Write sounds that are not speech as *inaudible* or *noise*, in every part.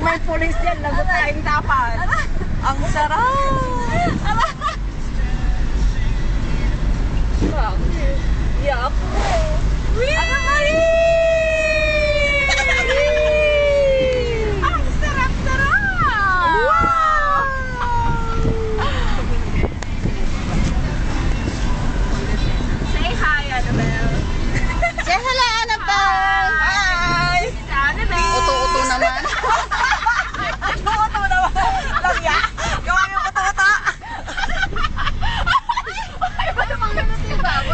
Pag may pulis dyan, lagot tayong dapat. Ang sarap! Yuck. Ano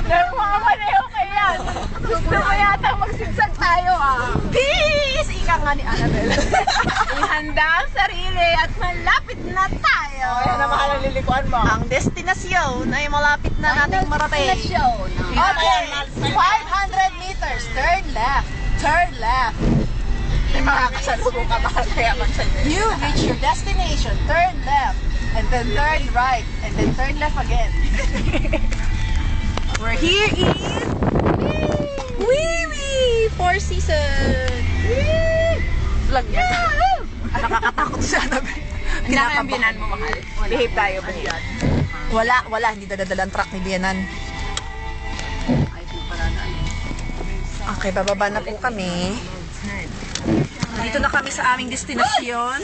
bago? Nagmamaneho kayo yan. Gusto mo yata magsigsag tayo ah. Peace! Ika nga ni Annabelle. *laughs* Ihanda ang sarili at malapit na tayo. Na mahal ang lilikuan mo. Ang destinasyon ay malapit na nating marating. Okay, 500 meters. Turn left. Turn left. Makakasalubong ka mahal kaya magsalubong. You reach your destination. Turn left. And then turn right. And then turn left again. *laughs* We're here in Wee Wee Four Seasons. Lang yan. Ah, Nakakatakot siya na. Kinakambyanan mo, mahal. Behave tayo, behave. Wala, wala. Hindi dadadalan truck ni Bianan. Okay, bababa na po kami. Dito na kami sa aming destinasyon.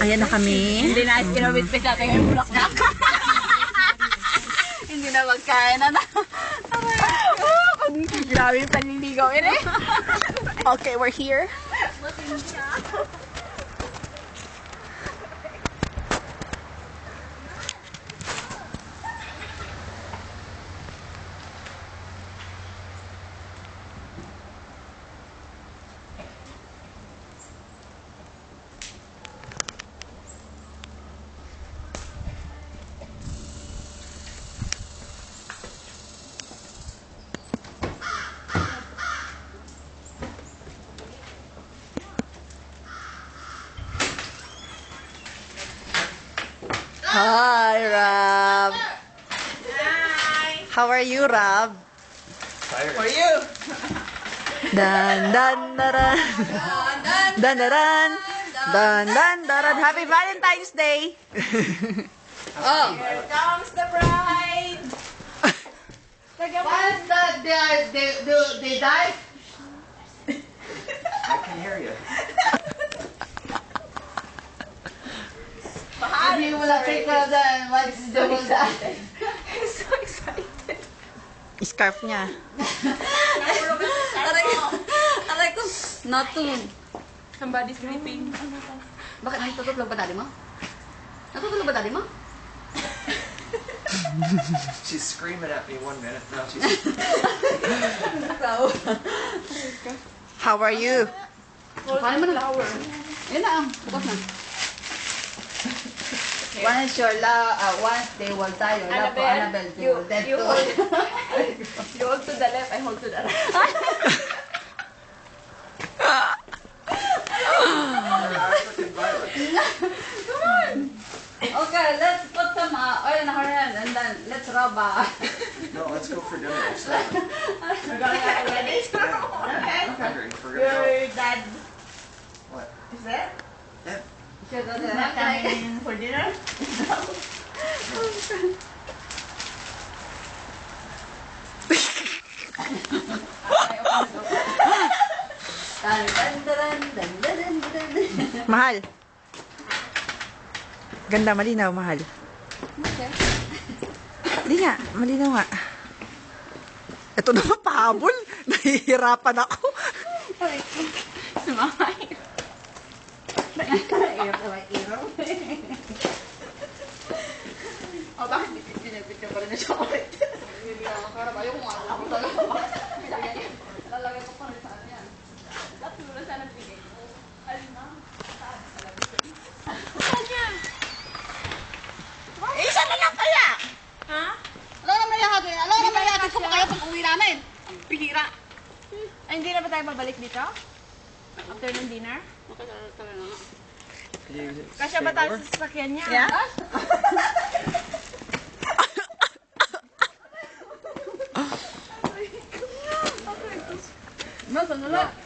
Ayan na kami. Hindi na kinawit-pit natin yung bulaklak. Hindi na magkain na *laughs* na. Grabe yung panliligaw. Okay, we're here. Ah. Hi, Rob. Hi. How are you, Rob? For you. Dan dan daran. Dan daran. Dan dan daran. Happy Valentine's Day. Oh. Here comes the bride. *laughs* Once that they are, they, they, they die, I can hear you. If you will take care of them, once they will die. I'm so excited. Scarf niya. Aray ko, aray ko, not to. Somebody's sleeping. Bakit natutulog ba daddy mo? Natutulog ba daddy mo? *laughs* She's screaming at me one minute. Now she's. How are you? Paano mo na? Yun na, ah, bukas na. Once your la, uh, once they will die, your love for Annabelle, they you, will dead you too. hold, *laughs* you hold to the left, I hold to the right. *laughs* African violet. Okay, let's put some uh, oil in her hand and then let's rub uh, No, let's go for dinner. It's seven. We're going out already. okay. I'm hungry. We're gonna Your dad. What? is there? Yeah. The Not coming for dinner? *laughs* Mahal. Ganda, malinaw, mahal. Okay. Hindi nga, malinaw nga. Ito naman, pahabol. Nahihirapan ako. Smile. Oh, bakit binibigyan pa rin na chocolate? Hindi ako karap. Ko. Lalagay ko pa rin sa ano yan. Dapat mo na sana mo. Alin na? Eh, isa na lang kaya! Ha? Alam naman yung hati. Alam naman yung uwi namin. Bihira. Ay, hindi na ba tayo babalik dito? After ng dinner? Okay, talaga na. Kasya ba tayo sa sasakyan niya? Yeah? *laughs* Nasaan na lang?